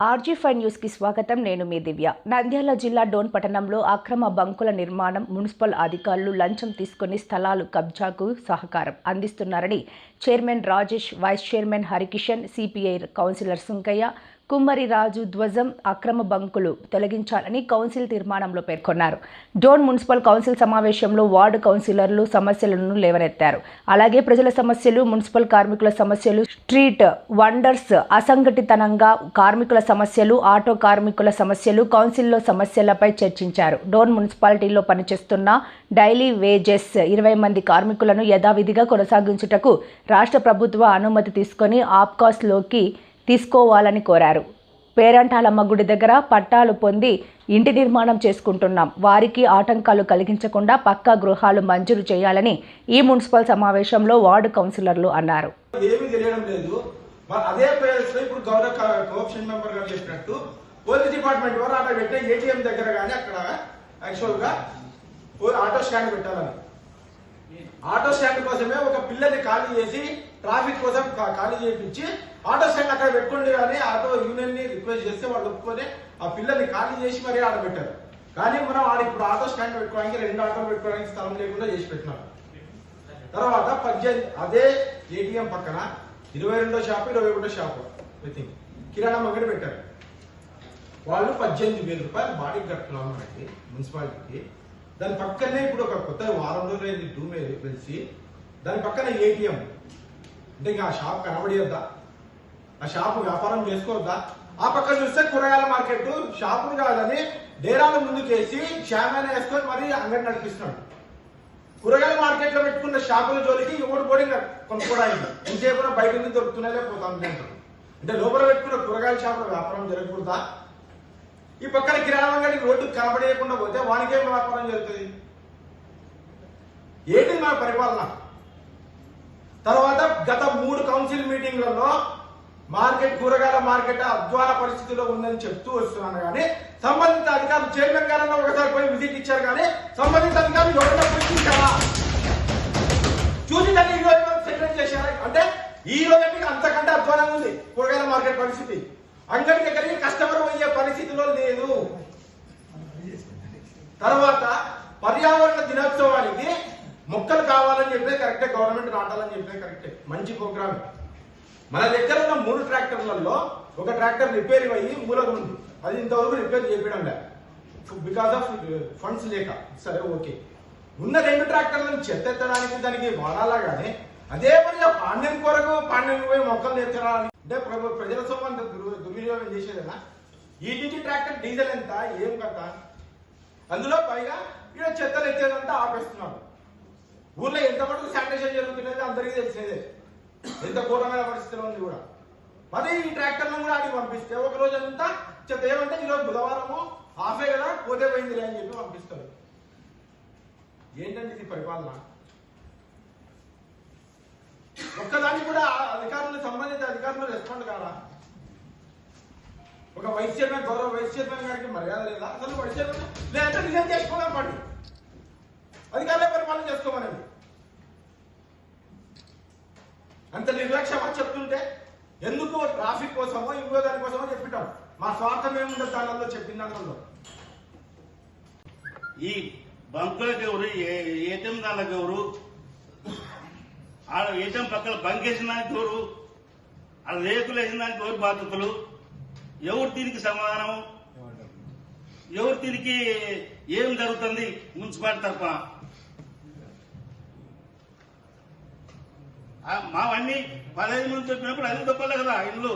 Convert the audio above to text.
RG five న్యూస్కి స్వాగతం. నేను మీ దివ్య. నంద్యాల జిల్లా డోన్ పట్టణంలో అక్రమ బంకుల నిర్మాణం మున్సిపల్ అధికారులు లంచం తీసుకుని స్థలాలు కబ్జాకు సహకారం అందిస్తున్నారని chairman Rajesh vice chairman Harikishan CPI councillor Sunkaiah Kummari Raju ధ్వజం అక్రమ బంకులు తొలగించాలని కౌన్సిల్ తీర్మానంలో పేర్కొన్నారు. డోన్ మున్సిపల్ కౌన్సిల్ సమావేశంలో వార్డు కౌన్సిలర్లు సమస్యలను లేవనెత్తారు. అలాగే ప్రజల సమస్యలు మున్సిపల్ కార్మికుల సమస్యలు స్ట్రీట్ వండర్స్ అసంఘటితనంగా కార్మికుల సమస్యలు ఆటో కార్మికుల సమస్యలు కౌన్సిల్లో సమస్యలపై చర్చించారు. డోన్ మున్సిపాలిటీలో పనిచేస్తున్న డైలీ వేజెస్ ఇరవై మంది కార్మికులను యథావిధిగా కొనసాగించుటకు రాష్ట్ర ప్రభుత్వ అనుమతి తీసుకొని ఆప్కాస్లోకి తీసుకోవాలని కోరారు. పేరంటాలమ్మ గుడి దగ్గర పట్టాలు పొంది ఇంటి నిర్మాణం చేసుకుంటున్నాం. వారికి ఆటంకాలు కలిగించకుండా పక్కా గృహాలు మంజూరు చేయాలని ఈ మున్సిపల్ సమావేశంలో వార్డు కౌన్సిలర్లు అన్నారు. అదే ఇప్పుడు గౌరవ కోఆప్షన్ మెంబర్ గారు చెప్పినట్టు పోలీస్ డిపార్ట్మెంట్ వారు అక్కడ పెట్టే ఏటీఎం దగ్గర కానీ అక్కడ ఆటో స్టాండ్ పెట్టాలని. ఆటో స్టాండ్ కోసమే ఒక పిల్లని ఖాళీ చేసి ట్రాఫిక్ కోసం ఖాళీ చేయించి ఆటో స్టాండ్ అక్కడ పెట్టుకోండి కానీ ఆటో యూనియన్ని రిక్వెస్ట్ చేస్తే వాళ్ళు ఒప్పుకొని ఆ పిల్లల్ని ఖాళీ చేసి మరీ ఆడ పెట్టారు. కానీ మనం ఆడ ఇప్పుడు ఆటో స్టాండ్ పెట్టుకోవడానికి రెండు ఆటోలు పెట్టుకోవడానికి స్థలం లేకుండా చేసి పెట్టినారు. తర్వాత పద్దెనిమిది అదే ఏటీఎం పక్కన ఇరవై రెండో షాపు ఇరవై ఒకటో షాపు ఐ థింక్ కిరాణా అంగడి పెట్టారు. వాళ్ళు పద్దెనిమిది వేల రూపాయలు బాడీ కట్టున్నాం మనకి మున్సిపాలిటీకి. దాని పక్కనే ఇప్పుడు ఒక కొత్త వారం రోజులైంది టూ మే తెలిసి దాని పక్కన ఏటీఎం. అంటే ఇంకా ఆ షాప్ కనబడియద్దా ఆ షాపు వ్యాపారం చేసుకోవద్దా? ఆ పక్క చూస్తే కూరగాయల మార్కెట్ షాపులు కాదని డేరాల ముందుకేసి షామాన్ వేసుకొని మరీ అంగడి నడిపిస్తున్నాడు. కూరగాయల మార్కెట్లో పెట్టుకున్న షాపుల జోలికి ఎవరు కూడా ఇంకా కొనుక్కోవడానికి ఎంతసేపు బయట నుంచి దొరుకుతున్నాయి పోతాం అంటారు అంటే లోపల పెట్టుకున్న కూరగాయల షాపుల వ్యాపారం జరగకూడదా? ఈ పక్కన కిరాణా అంగడి రోడ్డు కనబడేయకుండా పోతే వానికేం వ్యాపారం జరుగుతుంది? ఏంటి మన పరిపాలన? తర్వాత గత మూడు కౌన్సిల్ మీటింగ్లలో మార్కెట్ కూరగాయల మార్కెట్ అధ్వాన పరిస్థితిలో ఉందని చెప్తూ వస్తున్నాను. కానీ సంబంధిత అధికారులు చైర్మన్ గారన్నా ఒకసారి పోయి విజిట్ ఇచ్చారు. కానీ సంబంధిత అధికారులు ఎవరైనా పోయి చూసి దాన్ని ఈ రోజు సెటిల్ చేశారా? అంటే ఈ రోజు అంతకంటే అధ్వానంగా ఉంది కూరగాయల మార్కెట్ పరిస్థితి. అంగడి దగ్గరికి కస్టమర్ పోయే పరిస్థితిలో లేదు. తర్వాత పర్యావరణ దినోత్సవానికి మొక్కలు కావాలని చెప్పే కరెక్టే గవర్నమెంట్ నాటాలని చెప్పే కరెక్టే. మంచి ప్రోగ్రామ్. మన దగ్గర ఉన్న మూడు ట్రాక్టర్లలో ఒక ట్రాక్టర్ రిపేర్ అయ్యి మూలకు ఉంది. అది ఇంతవరకు రిపేర్ చేయడం లేదు బికాస్ ఆఫ్ ఫండ్స్ లేక. సరే ఓకే. ఉన్న రెండు ట్రాక్టర్లను చెత్తెత్తడానికి దానికి వాడాలా కానీ అదే పనిగా పాండ్యం కొరకు పాండ్యం పోయి మొక్కలు తెచ్చరా అంటే ప్రభు- ప్రజల సొమ్మంత అంత దుర్వినియోగం చేసేదేనా ఈ ట్రాక్టర్ డీజిల్ ఎంత ఏం కథ? అందులో పైగా ఇక్కడ చెత్తలు ఎత్తేదంతా ఆపేస్తున్నాడు ఊర్లో ఎంత మటుకు శానిటైజేషన్ ఎంత ఘోరమైన పరిస్థితిలో ఉంది కూడా. మరి ఈ ట్రాక్టర్లను కూడా అడిగి పంపిస్తే ఒక రోజు అంతా చెత్త ఏమంటే ఈరోజు బుధవారము హాఫే కదా పోతే పోయిందిలే అని చెప్పి పంపిస్తారు. ఏంటంటే ఇది పరిపాలన? ఒక్కదానికి కూడా అధికారులు సంబంధిత అధికారులు రెస్పాండ్ కాదా ఒక వైస్ చైర్మన్ గౌరవ వైస్ చైర్మన్ గారికి మర్యాద లేదా? అసలు వైస్ చైర్మన్ లేదంటే నిజం చేసుకోదాం పండి అధికారులే పరిపాలన చేసుకోమని అంత నిర్లక్ష్యమా చెప్తుంటే ఎందుకో ట్రాఫిక్ కోసమో ఇంకో దానికోసమో చెప్పింటాం మా స్వార్థం ఏముండదు దానిలో చెప్పిన దానిలో ఈ బంకులకు ఎవరు ఏ- ఏటీఎం దానికి ఎవరు ఆడ ఏటీఎం పక్కన బంక్ వేసిన దానికి ఎవరు ఆడ రేకులు వేసిన దానికి ఎవరు బాధ్యతలు ఎవరు దీనికి సమాధానం? ఎవరు దీనికి ఏం జరుగుతుంది? మున్సిపాలిటీ తరఫున. మావన్నీ పదహైదు మంది చెప్పినప్పుడు అది తప్పలే కదా ఇల్లు